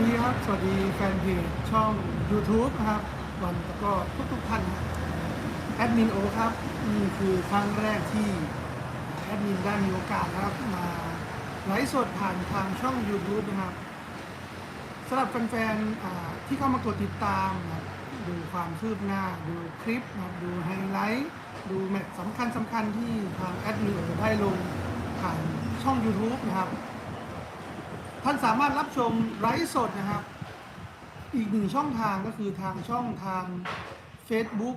ดีครับ สวัสดีแฟนเพจช่อง YouTube นะครับ วันแล้วก็ทุกทุกท่านแอดมินโอครับ นี่คือครั้งแรกที่แอดมินได้มีโอกาสนะครับมาไลฟ์สดผ่านทางช่อง YouTube นะครับสำหรับแฟนๆที่เข้ามากดติดตามนะดูความคืบหน้า ดูคลิปนะครับดูไฮไลท์ ดูแมตช์สำคัญสำคัญๆที่ทางแอดมินโอได้ลงผ่านช่อง YouTube นะครับ ท่านสามารถรับชมไลฟ์สดนะครับ อีกหนึ่งช่องทางก็คือทางช่องทาง Facebook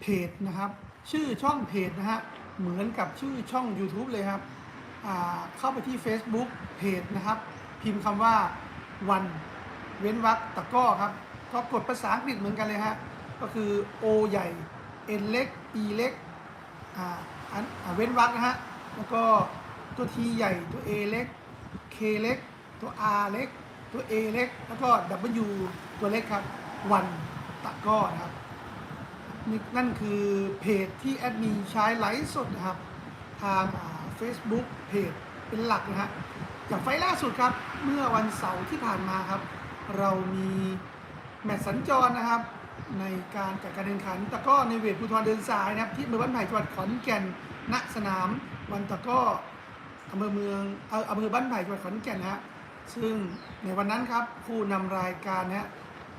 เพจนะครับ ชื่อช่องเพจนะฮะเหมือนกับชื่อช่อง YouTube เลยครับเข้าไปที่ Facebook เพจนะครับ พิมพ์คำว่าวันเว้นวรรคตะก้อครับ ก็กดภาษาอังกฤษเหมือนกันเลยฮะก็คือ O ใหญ่ N เล็ก E เล็กอ่าอันเว้นวรรคนะฮะแล้วก็ตัว T ใหญ่ตัว A เล็ก K เล็ก ตัว R เล็ก ตัว A เล็ก แล้วก็ W ตัวเล็กครับ วันตะก้อนะครับนี่นั่นคือเพจที่แอดมินใช้ไลฟ์สดนะครับ ทางเฟซบุ๊กเพจเป็นหลักนะฮะอย่างไฟล่าสุดครับ เมื่อวันเสาร์ที่ผ่านมาครับ เรามีแมตช์สัญจรนะครับ ในการจัดการแข่งขันตะก้อในเวทภูธรเดินสายนะครับ ที่อำเภอบ้านไผ่จังหวัดขอนแก่นณสนามวันตะก้ออำเภอเมืองเอ่ออำเภอบ้านไผ่จังหวัดขอนแก่นนะฮะ ซึ่งในวันนั้นครับผู้นำรายการนะฮะ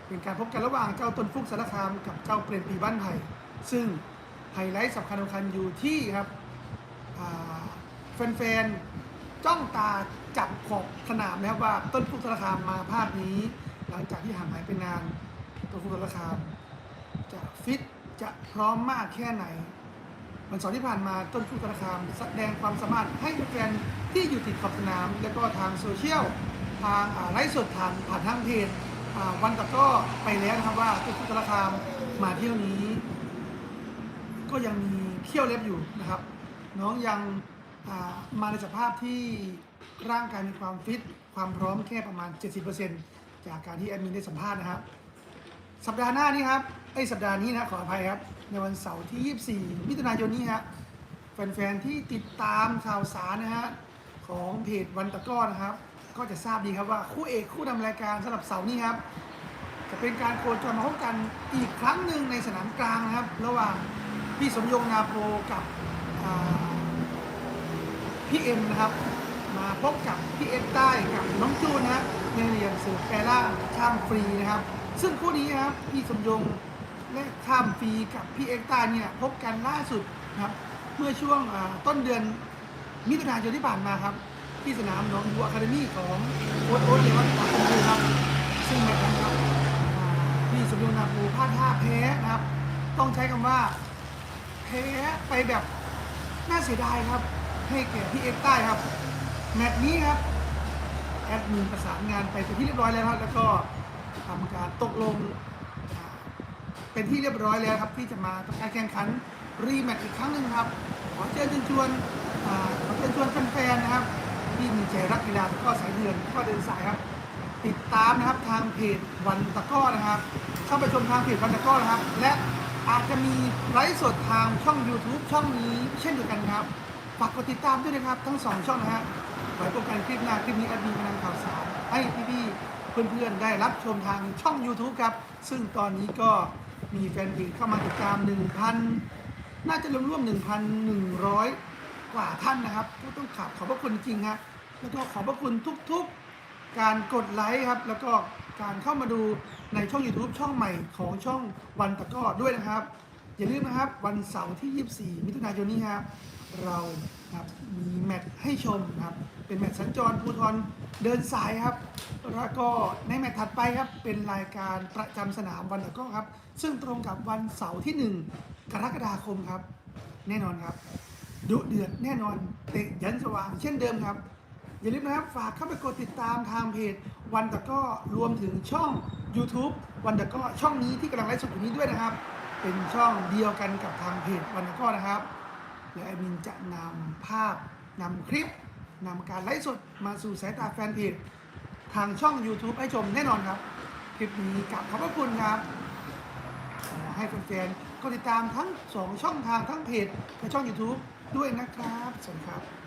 เป็นการพบกันระหว่างเจ้าต้นฟุกสารคามกับเจ้าเปรมปีบ้านไผ่ซึ่งไฮไลท์สำคัญสำคัญอยู่ที่ครับแฟนๆจ้องตาจับขอบสนามนะครับว่าต้นฟุกสารคามมาภาพนี้ หลังจากที่ห่างหายไปนานต้นฟุกสารคามจะฟิตจะพร้อมมากแค่ไหนวันเสาร์ที่ผ่านมาต้นฟุกสารคามแสดงความสามารถให้แฟนที่อยู่ติดขอบสนาม และก็ทางโซเชียล ทางอ่าไลฟ์สดผ่านผ่านทางเพจวันตะก็ไปแล้วนะครับว่าต้นฟุกสารคามมาเที่ยวนี้ ก็ยังมีเขี้ยวเล็บอยู่นะครับ น้องยังมาในสภาพที่ร่างกายมีความฟิต ความพร้อมแค่ประมาณ 70%จากการที่แอดมินได้สัมภาษณ์นะครับ สัปดาห์หน้านี้ครับไอสัปดาห์นี้นะขออภัยครับ ในวันเสาร์ที่ 24 มิถุนายนนี้ครับแฟนๆที่ติดตามข่าวสารนะฮะของเพจวันตะก้อนะครับ ก็จะทราบดีครับว่าคู่เอกคู่นำรายการสำหรับเสาร์นี้ครับ จะเป็นการโคจรมาพบกันอีกครั้งหนึ่งในสนามกลางนะครับ ระหว่างพี่สมยงนาโพกับพี่เอ็มนะครับ มาพบกับพี่เอ็มใต้กับน้องจูนนะในเหรียญสือแปรล่าข้ามฟรีนะครับ ซึ่งคู่นี้นะครับพี่สมยงและข้ามฟรีกับพี่เอ็กใต้เนี่ยพบกันล่าสุดนะครับ เมื่อช่วงต้นเดือนมิถุนายนที่ผ่านมาครับ ที่สนามหนองบัวอะคาเดมี่ของโค้ชโอ๊ตเลวัตปาคุณดูครับ ซึ่งแมตช์นั้นครับอ่าพี่สมยงนาโพพลาดท่าแพ้นะครับ ต้องใช้คำว่า แพ้ไปแบบน่าเสียดายครับ ให้แก่พี่เอ็กใต้ครับ แมตช์นี้ครับ แอดมินประสานงานไปเป็นที่เรียบร้อยแล้วครับ แล้วก็ทำการตกลงอ่าเป็นที่เรียบร้อยแล้วครับที่จะมาทำการแข่งขันรีแมตช์อีกครั้งหนึ่งครับ ขอเชิญชวนอ่าขอเชิญชวนแฟนๆนะครับ ที่มีใจรักกีฬาตะก้อสายเดือนก็เดินสายครับ ติดตามนะครับทางเพจวันตะก้อนะครับ เข้าไปชมทางเพจวันตะก้อนะครับ และอาจจะมีไลฟ์สดทางช่อง YouTube ช่องนี้เช่นเดียวกันครับฝากกดติดตามด้วยนะครับ ทั้งสองช่องนะฮะไว้พบกันคลิปหน้าคลิปนี้แอดมินกำลังข่าวสารให้พี่ๆเพื่อนๆได้รับชมทางช่อง YouTube ครับ ซึ่งตอนนี้ก็มีแฟนเพจเข้ามาติดตาม 1,000 น่าจะรวมร่วม1,100 กว่าท่านนะครับก็ต้องขอบขอบพระคุณจริงฮะ แล้วก็ขอบพระคุณทุกๆการกดไลค์ครับ แล้วก็การเข้ามาดูในช่อง YouTube ช่องใหม่ของช่องวันตะก้อด้วยนะครับ อย่าลืมนะครับวันเสาร์ที่ 24 มิถุนายนนี้ครับเราครับมีแมตช์ให้ชมครับ เป็นแมตช์สัญจรภูทรเดินสายครับ แล้วก็ในแมตช์ถัดไปครับ เป็นรายการประจำสนามวันตะก้อครับ ซึ่งตรงกับวันเสาร์ที่ 1 กรกฎาคมครับ แน่นอนครับ ดุเดือดแน่นอนเตะยันสว่างเช่นเดิมครับ อย่าลืมนะครับฝากเข้าไปกดติดตามทางเพจ วันตะก้อรวมถึงช่อง YouTube วันตะก้อช่องนี้ที่กำลังไลฟ์สดอยู่นี้ด้วยนะครับ เป็นช่องเดียวกันกับทางเพจวันตะก้อนะครับและแอดมินจะนำภาพนำคลิปนำการไลฟ์สดมาสู่สายตาแฟนเพจทางช่อง YouTube ให้ชมแน่นอนครับ คลิปนี้กับขอบพระคุณครับขอให้แฟนๆกดติดตามทั้ง 2 ช่องทางทั้งเพจและช่อง YouTube ด้วยนะครับ สวัสดีครับ